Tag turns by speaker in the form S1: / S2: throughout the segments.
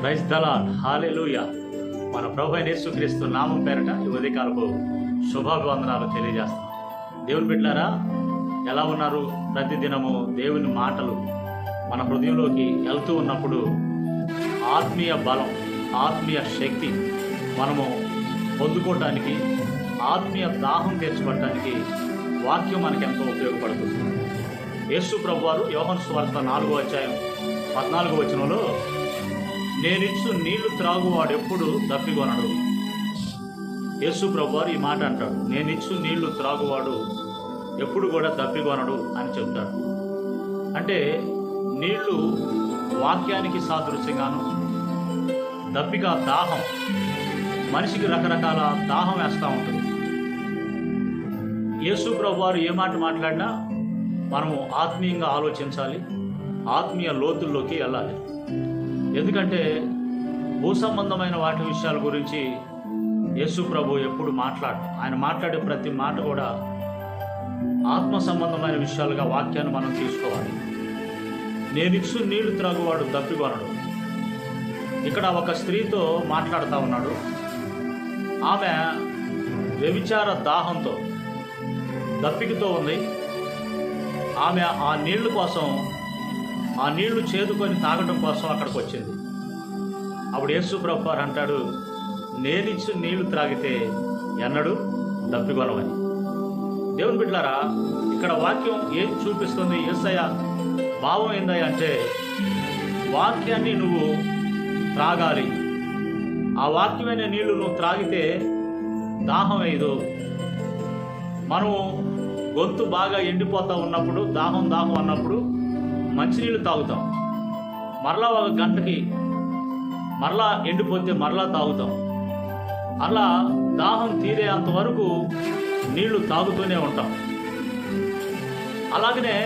S1: Praise దలాన్ hallelujah మన ప్రభు అయిన నామం పేరట ఈ ఉదయకాలపు శుభాభివందనాలు తెలియజేస్తాం. దేవుని బిడ్డారా ఎలా ఉన్నారు? ప్రతిదినము దేవుని మాటలు మన హృదయంలోకి వెళ్తూ ఉన్నప్పుడు ఆత్మీయ బలం ఆత్మీయ శక్తి మనము పొందుకోవటానికి ఆత్మీయ దాహం తీర్చుకోవటానికి వాక్యం మనకు ఎంతో ఉపయోగపడుతుంది. యేసు ప్రభు వారు యోహన్ స్వార్త నాలుగో అధ్యాయం పద్నాలుగో వచనంలో నేనిచ్చు నీళ్ళు త్రాగువాడు ఎప్పుడు దప్పికొనడు. యేసు ప్రభువారు ఈ మాట అంటాడు. నేనిచ్చు నీళ్ళు త్రాగువాడు ఎప్పుడు కూడా దప్పికొనడు అని చెప్తాడు. అంటే నీళ్ళు వాక్యానికి సాదృశ్యంగాను దప్పిక దాహం మనిషికి రకరకాల దాహం వేస్తూ ఉంటుంది. యేసు ప్రభు వారు ఏ మాట మాట్లాడినా మనము ఆత్మీయంగా ఆలోచించాలి ఆత్మీయ లోతుల్లోకి వెళ్ళాలి. ఎందుకంటే భూ సంబంధమైన వాటి విషయాల గురించి యేసు ప్రభు ఎప్పుడు మాట్లాడు ఆయన మాట్లాడే ప్రతి మాట కూడా ఆత్మ సంబంధమైన విషయాలుగా వాక్యాన్ని మనం తీసుకోవాలి. నేనిచ్చు నీళ్ళు త్రాగువాడు దప్పికొనడు. ఇక్కడ ఒక స్త్రీతో మాట్లాడుతూ ఉన్నాడు. ఆమె వ్యభిచార దాహంతో దప్పికతో ఉంది. ఆమె ఆ నీళ్ళు కోసం ఆ నీళ్ళు చేదుకొని తాగడం కోసం అక్కడికి వచ్చింది అప్పుడు యేసు ప్రభు అంటాడు నేనిచ్చి నీళ్ళు త్రాగితే ఎన్నడు దప్పికొనవని దేవుని బిడ్డలారా ఇక్కడ వాక్యం ఏం చూపిస్తుంది? ఏసయ్య భావం ఏందయ్య అంటే వాక్యాన్ని నువ్వు త్రాగాలి. ఆ వాక్యమైన నీళ్ళు నువ్వు త్రాగితే దాహం వేయదు మనము గొంతు బాగా ఎండిపోతా ఉన్నప్పుడు దాహం దాహం అన్నప్పుడు మంచినీళ్ళు తాగుతాం. మరలా ఒక గంటకి మరలా ఎండిపోతే మరలా తాగుతాం. అలా దాహం తీరేంత వరకు నీళ్ళు తాగుతూనే ఉంటాం. అలాగనే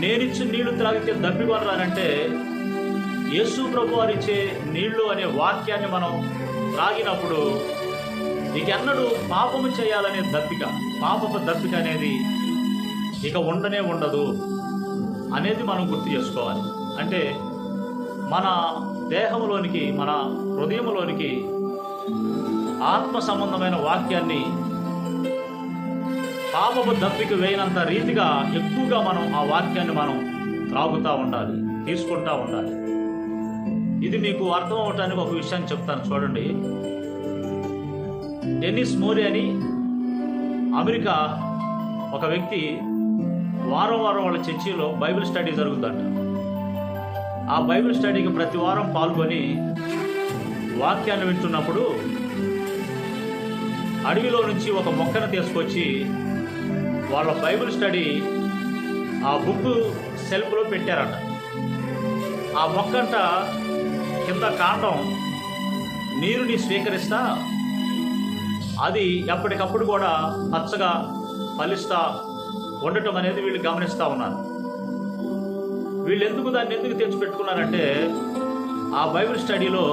S1: నేనిచ్చి నీళ్ళు త్రాగితే దప్పికొనరానంటే యేసు ప్రభు వారు ఇచ్చే నీళ్ళు అనే వాక్యాన్ని మనం త్రాగినప్పుడు నీకెన్నడూ పాపము చేయాలనే దప్పిక పాపపు దప్పిక అనేది ఇక ఉండనే ఉండదు. అనేది మనం గుర్తు చేసుకోవాలి. అంటే మన దేహంలోనికి మన హృదయంలోనికి ఆత్మ సంబంధమైన వాక్యాన్ని పాపపు దప్పికి వేయనంత రీతిగా ఎక్కువగా మనం ఆ వాక్యాన్ని మనం త్రాగుతూ ఉండాలి తీసుకుంటా ఉండాలి. ఇది మీకు అర్థం అవటానికి ఒక విషయాన్ని చెప్తాను చూడండి. డెన్నిస్ మోరీ అని అమెరికా ఒక వ్యక్తి వారం వారం వాళ్ళ చర్చిలో బైబిల్ స్టడీ జరుగుతుందంట ఆ బైబిల్ స్టడీకి ప్రతి వారం పాల్గొని వాక్యాన్ని వింటున్నప్పుడు అడవిలో నుంచి ఒక మొక్కను తీసుకొచ్చి వాళ్ళ బైబిల్ స్టడీ ఆ బుక్ సెల్ఫ్లో పెట్టారట. ఆ మొక్కంట కింద కాండం నీరుని స్వీకరిస్తా అది ఎప్పటికప్పుడు కూడా పచ్చగా ఫలిస్తా ఉండటం అనేది వీళ్ళు గమనిస్తూ ఉన్నారు. వీళ్ళు ఎందుకు దాన్ని ఎందుకు తెచ్చిపెట్టుకున్నారంటే ఆ బైబిల్ స్టడీలో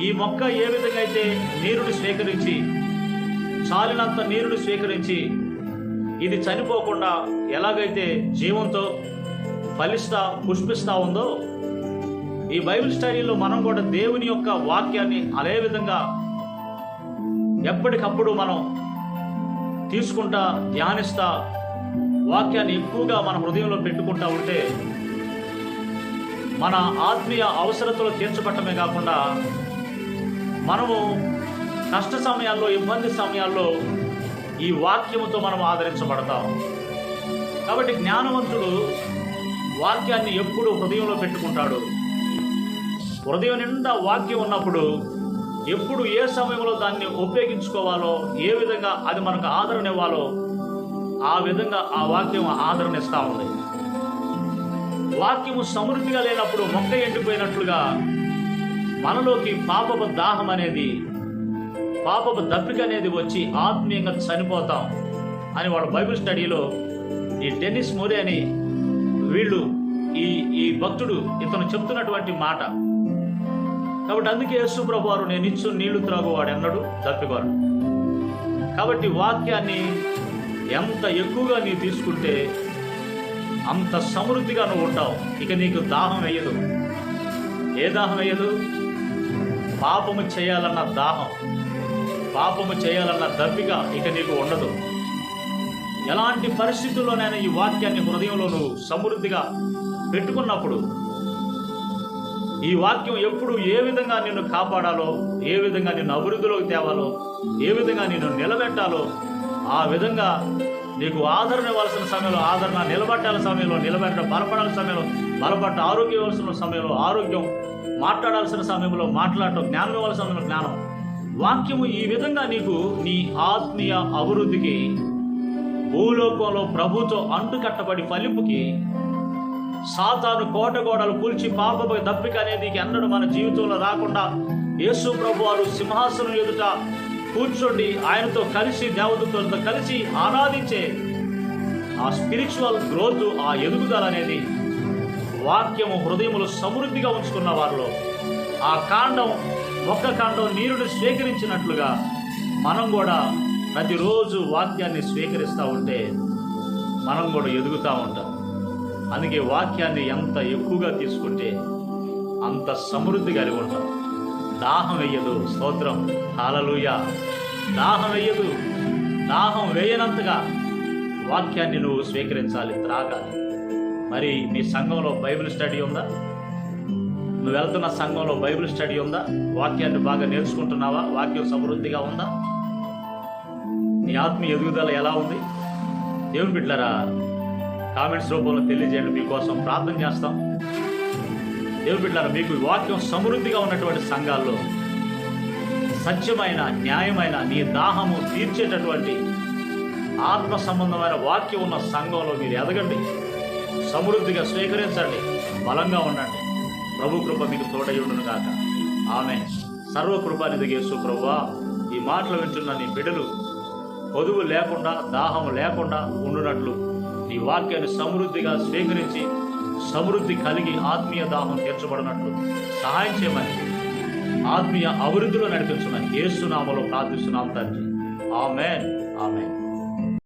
S1: ఈ మొక్క ఏ విధంగా అయితే నీరుని స్వీకరించి చాలినంత నీరుని స్వీకరించి ఇది చనిపోకుండా ఎలాగైతే జీవంతో ఫలిస్తా పుష్పిస్తూ ఉందో ఈ బైబిల్ స్టడీలో మనం కూడా దేవుని యొక్క వాక్యాన్ని అదే విధంగా ఎప్పటికప్పుడు మనం తీసుకుంటా ధ్యానిస్తా వాక్యాన్ని ఎక్కువగా మన హృదయంలో పెట్టుకుంటా ఉంటే మన ఆత్మీయ అవసరతలు తీర్చబట్టమే కాకుండా మనము కష్ట సమయాల్లో ఇబ్బంది సమయాల్లో ఈ వాక్యముతో మనం ఆదరించబడతాం. కాబట్టి జ్ఞానవంతుడు వాక్యాన్ని ఎప్పుడు హృదయంలో పెట్టుకుంటాడు. హృదయం నిండా వాక్యం ఉన్నప్పుడు ఎప్పుడు ఏ సమయంలో దాన్ని ఉపయోగించుకోవాలో ఏ విధంగా అది మనకు ఆదరణ ఇవ్వాలో ఆ విధంగా ఆ వాక్యం ఆదరణ ఇస్తూ ఉంది. వాక్యము సమృద్ధిగా లేనప్పుడు మొక్క ఎండిపోయినట్లుగా మనలోకి పాపపు దాహం అనేది పాపపు దప్పిక అనేది వచ్చి ఆత్మీయంగా చనిపోతాం అని వాళ్ళ బైబిల్ స్టడీలో ఈ టెన్నిస్ మోరే అని వీళ్ళు ఈ ఈ భక్తుడు ఇతను చెప్తున్నటువంటి మాట. కాబట్టి అందుకే యేసు ప్రభువారు నేను ఇచ్చు నీళ్ళు త్రాగువాడు అన్నాడు దప్పికోరు కాబట్టి వాక్యాన్ని ఎంత ఎక్కువగా నీవు తీసుకుంటే అంత సమృద్ధిగా నువ్వు ఉంటావు. ఇక నీకు దాహం వేయదు. ఏ దాహం వేయదు? పాపము చేయాలన్న దాహం. పాపము చేయాలన్న దప్పిక ఇక నీకు ఉండదు. ఎలాంటి పరిస్థితుల్లోనైనా ఈ వాక్యాన్ని హృదయంలో నువ్వు సమృద్ధిగా పెట్టుకున్నప్పుడు ఈ వాక్యం ఎప్పుడు ఏ విధంగా నిన్ను కాపాడాలో ఏ విధంగా నిన్ను అభివృద్ధిలోకి తేవాలో ఏ విధంగా నిన్ను నిలబెట్టాలో ఆ విధంగా నీకు ఆదరణ ఇవ్వాల్సిన సమయంలో ఆదరణ నిలబట్టాల సమయంలో నిలబెట్టడం బలపడాల సమయంలో బలపడ్డ ఆరోగ్యం ఇవ్వాల్సిన సమయంలో ఆరోగ్యం మాట్లాడాల్సిన సమయంలో మాట్లాడటం జ్ఞానం ఇవ్వాల్సిన సమయంలో జ్ఞానం. వాక్యము ఈ విధంగా నీకు నీ ఆత్మీయ అభివృద్ధికి భూలోకంలో ప్రభుతో అంటుకట్టబడి ఫలింపుకి సాతాను కోట గోడలు కూల్చి పాపపు దప్పిక అనేది ఎన్నడూ మన జీవితంలో రాకుండా యేసు ప్రభు వారు సింహాసనం ఎదుట కూర్చోండి. ఆయనతో కలిసి దేవతలతో కలిసి ఆరాధించే ఆ స్పిరిచువల్ గ్రోత్ ఆ ఎదుగుదల అనేది వాక్యము హృదయములు సమృద్ధిగా ఉంచుకున్న వారిలో. ఆ కాండం ఒక్క కాండం నీరుని స్వీకరించినట్లుగా మనం కూడా ప్రతిరోజు వాక్యాన్ని స్వీకరిస్తూ ఉంటే మనం కూడా ఎదుగుతూ ఉంటాం. అందుకే వాక్యాన్ని ఎంత ఎక్కువగా తీసుకుంటే అంత సమృద్ధి కలిగి ఉంటాం. దాహం వేయదు స్తోత్రం. హాలలుయ దాహం వేయదు దాహం వేయనంతగా వాక్యాన్ని నువ్వు స్వీకరించాలి త్రాగాలి. మరి నీ సంఘంలో బైబిల్ స్టడీ ఉందా? నువ్వు వెళ్తున్న సంఘంలో బైబిల్ స్టడీ ఉందా? వాక్యాన్ని బాగా నేర్చుకుంటున్నావా? వాక్యం సమృద్ధిగా ఉందా? నీ ఆత్మీయ ఎదుగుదల ఎలా ఉంది? దేవుని బిడ్డలారా కామెంట్స్ రూపంలో తెలియజేయండి. మీకోసం ప్రార్థన చేస్తాం. దేవుని బిడ్డలారా మీకు వాక్యం సమృద్ధిగా ఉన్నటువంటి సంఘాల్లో సత్యమైన న్యాయమైన నీ దాహము తీర్చేటటువంటి ఆత్మ సంబంధమైన వాక్యం ఉన్న సంఘంలో మీరు ఎదగండి. సమృద్ధిగా స్వీకరించండి. బలంగా ఉండండి. ప్రభు కృప మీకు తోడయుండును కాక ఆమె సర్వకృపానిధి యేసు ప్రభువా ఈ మాటలు వింటున్న నీ బిడ్డలు పొదువు లేకుండా దాహం లేకుండా ఉండునట్లు నీ వాక్యాన్ని సమృద్ధిగా స్వీకరించి సమృద్ధి కలిగి ఆత్మీయ దాహం తీర్చబడినట్లు సహాయం చేయమని. ఆత్మీయ అభివృద్ధిలో నడిపించమని ఏసునామలో ప్రార్థిస్తున్నాం తండ్రి. ఆమెన్. ఆమెన్.